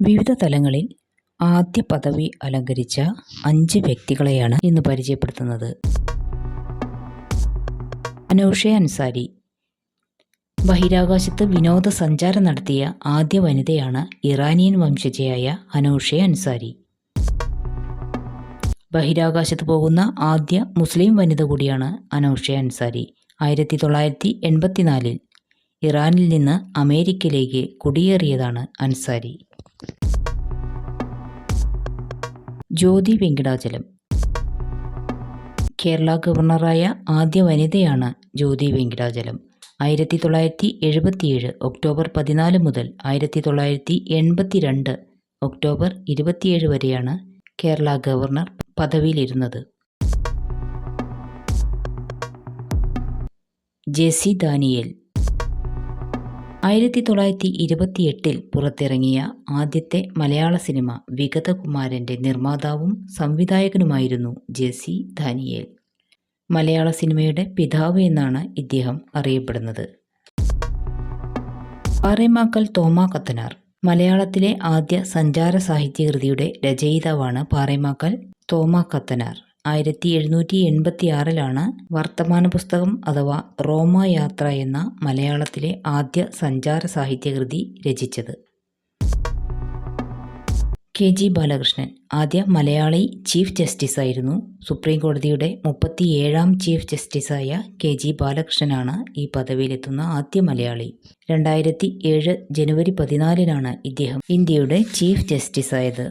വിവിധ തലങ്ങളിൽ ആദ്യ പദവി അലങ്കരിച്ച അഞ്ച് വ്യക്തികളെയാണ് ഇന്ന് പരിചയപ്പെടുത്തുന്നത്. അനൗഷ അൻസാരി. ബഹിരാകാശത്ത് വിനോദസഞ്ചാരം നടത്തിയ ആദ്യ വനിതയാണ് ഇറാനിയൻ വംശജയായ അനൗഷ അൻസാരി. ബഹിരാകാശത്ത് പോകുന്ന ആദ്യ മുസ്ലിം വനിത കൂടിയാണ് അനൗഷ അൻസാരി. ആയിരത്തി തൊള്ളായിരത്തി എൺപത്തിനാലിൽ ഇറാനിൽ നിന്ന് അമേരിക്കയിലേക്ക് കുടിയേറിയതാണ് അൻസാരി. ജ്യോതി വെങ്കിടാചലം. കേരള ഗവർണറായ ആദ്യ വനിതയാണ് ജ്യോതി വെങ്കിടാചലം. ആയിരത്തി തൊള്ളായിരത്തി എഴുപത്തിയേഴ് ഒക്ടോബർ പതിനാല് മുതൽ ആയിരത്തി തൊള്ളായിരത്തി എൺപത്തി രണ്ട് ഒക്ടോബർ ഇരുപത്തിയേഴ് വരെയാണ് കേരള ഗവർണർ പദവിയിലിരുന്നത്. ജെസി ദാനിയേൽ ആയിരത്തി തൊള്ളായിരത്തി ഇരുപത്തിയെട്ടിൽ പുറത്തിറങ്ങിയ ആദ്യത്തെ മലയാള സിനിമ വിഗതകുമാരന്റെ നിർമ്മാതാവും സംവിധായകനുമായിരുന്നു ജെസി ദാനിയേൽ. മലയാള സിനിമയുടെ പിതാവ് എന്നാണ് ഇദ്ദേഹം അറിയപ്പെടുന്നത്. പാറേമാക്കൽ തോമ കത്തനാർ മലയാളത്തിലെ ആദ്യ സഞ്ചാര സാഹിത്യകൃതിയുടെ രചയിതാവാണ് പാറേമാക്കൽ തോമ കത്തനാർ. ആയിരത്തി എഴുന്നൂറ്റി എൺപത്തി ആറിലാണ് വർത്തമാന പുസ്തകം അഥവാ റോമയാത്ര എന്ന മലയാളത്തിലെ ആദ്യ സഞ്ചാര സാഹിത്യകൃതി രചിച്ചത്. കെ ജി ബാലകൃഷ്ണൻ ആദ്യ മലയാളി ചീഫ് ജസ്റ്റിസ് ആയിരുന്നു സുപ്രീം കോടതിയുടെ മുപ്പത്തിയേഴാം ചീഫ് ജസ്റ്റിസായ കെ ജി ബാലകൃഷ്ണനാണ് ഈ പദവിയിലെത്തുന്ന ആദ്യ മലയാളി. രണ്ടായിരത്തി ഏഴ് ജനുവരി പതിനാലിനാണ് ഇദ്ദേഹം ഇന്ത്യയുടെ ചീഫ് ജസ്റ്റിസായത്.